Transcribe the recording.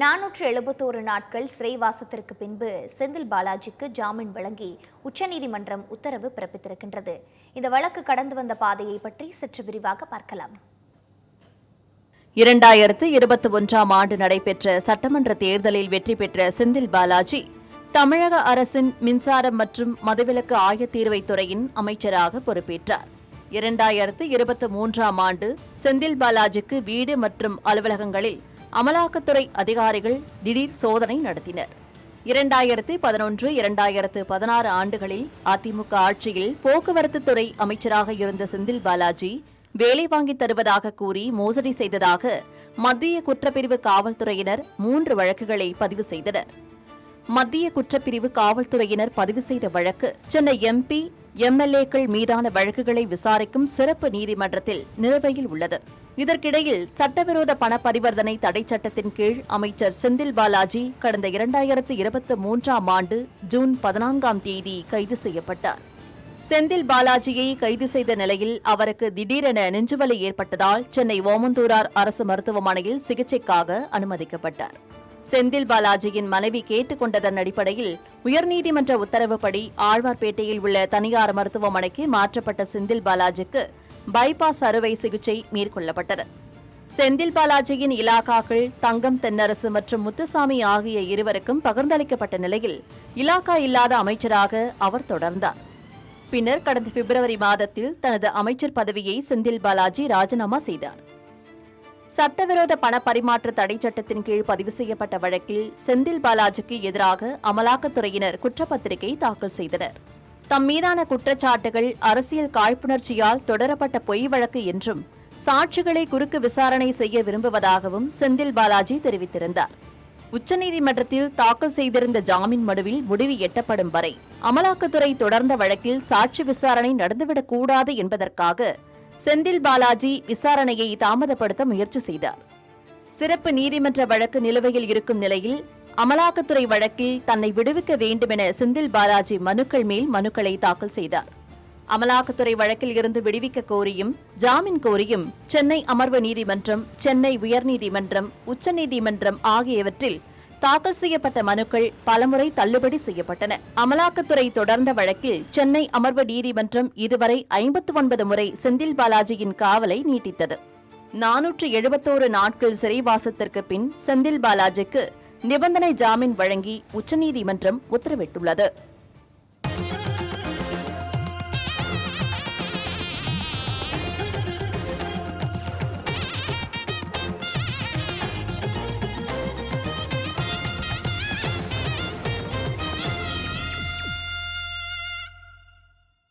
நானூற்று எழுபத்தோரு நாட்கள் சிறைவாசத்திற்கு பின்பு செந்தில் பாலாஜிக்கு ஜாமீன் வழங்கி உச்சநீதிமன்றம் உத்தரவு பிறப்பித்திருக்கின்றது. இந்த வழக்கு கடந்து வந்த பாதையை பற்றி சற்று விரிவாக பார்க்கலாம். இரண்டாயிரத்து இருபத்தி ஒன்றாம் ஆண்டு நடைபெற்ற சட்டமன்ற தேர்தலில் வெற்றி பெற்ற செந்தில் பாலாஜி தமிழக அரசின் மின்சாரம் மற்றும் மதுவிலக்கு ஆயத்தீர்வைத் துறையின் அமைச்சராக பொறுப்பேற்றார். இரண்டாயிரத்து இருபத்தி மூன்றாம் ஆண்டு செந்தில் பாலாஜிக்கு வீடு மற்றும் அலுவலகங்களில் அமலாக்கத்துறை அதிகாரிகள் திடீர் சோதனை நடத்தினர். இரண்டாயிரத்து பதினொன்று இரண்டாயிரத்து பதினாறு ஆண்டுகளில் அதிமுக ஆட்சியில் போக்குவரத்து துறை அமைச்சராக இருந்த செந்தில் பாலாஜி வேலை வாங்கித் தருவதாக கூறி மோசடி செய்ததாக மத்திய குற்றப்பிரிவு காவல்துறையினர் மூன்று வழக்குகளை பதிவு செய்தனர். மத்திய குற்றப்பிரிவு காவல்துறையினர் பதிவு செய்த வழக்கு சென்னை எம்பி எம்எல்ஏக்கள் மீதான வழக்குகளை விசாரிக்கும் சிறப்பு நீதிமன்றத்தில் நிலுவையில் உள்ளது. இதற்கிடையில் சட்டவிரோத பண பரிவர்த்தனை தடை சட்டத்தின் கீழ் அமைச்சர் செந்தில் பாலாஜி கடந்த இரண்டாயிரத்து இருபத்தி மூன்றாம் ஆண்டு ஜூன் பதினான்காம் தேதி கைது செய்யப்பட்டார். செந்தில் பாலாஜியை கைது செய்த நிலையில் அவருக்கு திடீரென நெஞ்சுவலி ஏற்பட்டதால் சென்னை ஓமந்தூரார் அரசு மருத்துவமனையில் சிகிச்சைக்காக அனுமதிக்கப்பட்டார். செந்தில் பாலாஜியின் மனைவி கேட்டுக்கொண்டதன் அடிப்படையில் உயர்நீதிமன்ற உத்தரவுப்படி ஆழ்வார்பேட்டையில் உள்ள தனியார் மருத்துவமனைக்கு மாற்றப்பட்ட செந்தில் பாலாஜிக்கு பைபாஸ் அறுவை சிகிச்சை மேற்கொள்ளப்பட்டது. செந்தில் பாலாஜியின் இலாக்காக்கள் தங்கம் தென்னரசு மற்றும் முத்துசாமி ஆகிய இருவருக்கும் பகிர்ந்தளிக்கப்பட்ட நிலையில் இலாக்கா இல்லாத அமைச்சராக அவர் தொடர்ந்தார். பின்னர் கடந்த பிப்ரவரி மாதத்தில் தனது அமைச்சர் பதவியை செந்தில் பாலாஜி ராஜினாமா செய்தார். சட்டவிரோத பண பரிமாற்ற தடை சட்டத்தின் கீழ் பதிவு செய்யப்பட்ட வழக்கில் செந்தில் பாலாஜிக்கு எதிராக அமலாக்கத்துறையினர் குற்றப்பத்திரிகை தாக்கல் செய்தனர். தம் மீதான குற்றச்சாட்டுகள் அரசியல் காழ்ப்புணர்ச்சியால் தொடரப்பட்ட பொய் வழக்கு என்றும் சாட்சிகளை குறுக்கு விசாரணை செய்ய விரும்புவதாகவும் செந்தில் பாலாஜி தெரிவித்திருந்தார். உச்சநீதிமன்றத்தில் தாக்கல் செய்திருந்த ஜாமீன் மனுவில் முடிவு எட்டப்படும் வரை அமலாக்கத்துறை தொடர்ந்த வழக்கில் சாட்சி விசாரணை நடந்துவிடக்கூடாது என்பதற்காக செந்தில் பாலாஜி விசாரணையை தாமதப்படுத்த முயற்சி செய்தார். சிறப்பு நீதிமன்ற வழக்கு நிலுவையில் இருக்கும் நிலையில் அமலாக்கத்துறை வழக்கில் தன்னை விடுவிக்க வேண்டுமென செந்தில் பாலாஜி மனுக்கள் மேல் மனுக்களை தாக்கல் செய்தார். அமலாக்கத்துறை வழக்கில் இருந்து விடுவிக்க கோரியும் ஜாமீன் கோரியும் சென்னை அமர்வு நீதிமன்றம் சென்னை உயர்நீதிமன்றம் உச்சநீதிமன்றம் ஆகியவற்றில் தாக்கல் செய்யப்பட்ட மனுக்கள் பலமுறை தள்ளுபடி செய்யப்பட்டன. அமலாக்கத்துறை தொடர்ந்த வழக்கில் சென்னை அமர்வு நீதிமன்றம் இதுவரை ஐம்பத்து ஒன்பது முறை செந்தில் பாலாஜியின் காவலை நீட்டித்தது. நானூற்று எழுபத்தோரு நாட்கள் சிறைவாசத்திற்கு பின் செந்தில் பாலாஜிக்கு நிபந்தனை ஜாமீன் வழங்கி உச்சநீதிமன்றம் உத்தரவிட்டுள்ளது.